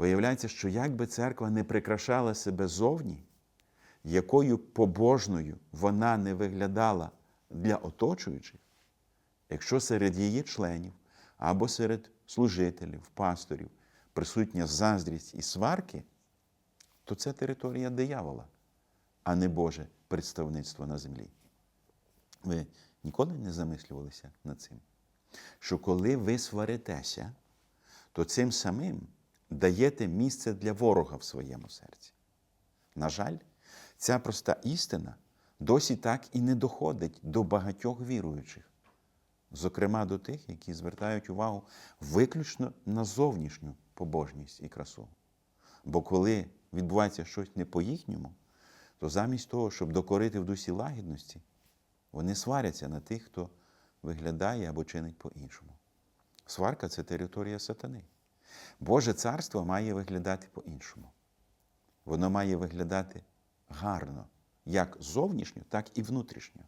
Виявляється, що як би церква не прикрашала себе зовні, якою побожною вона не виглядала для оточуючих, якщо серед її членів або серед служителів, пасторів присутня заздрість і сварки, то це територія диявола, а не Боже представництво на землі. Ви ніколи не замислювалися над цим? Що коли ви сваритеся, то цим самим даєте місце для ворога в своєму серці. На жаль, ця проста істина досі так і не доходить до багатьох віруючих, зокрема до тих, які звертають увагу виключно на зовнішню побожність і красу. Бо коли відбувається щось не по-їхньому, то замість того, щоб докорити в дусі лагідності, вони сваряться на тих, хто виглядає або чинить по-іншому. Сварка це територія сатани. Боже царство має виглядати по-іншому. Воно має виглядати гарно, як зовнішньо, так і внутрішньо.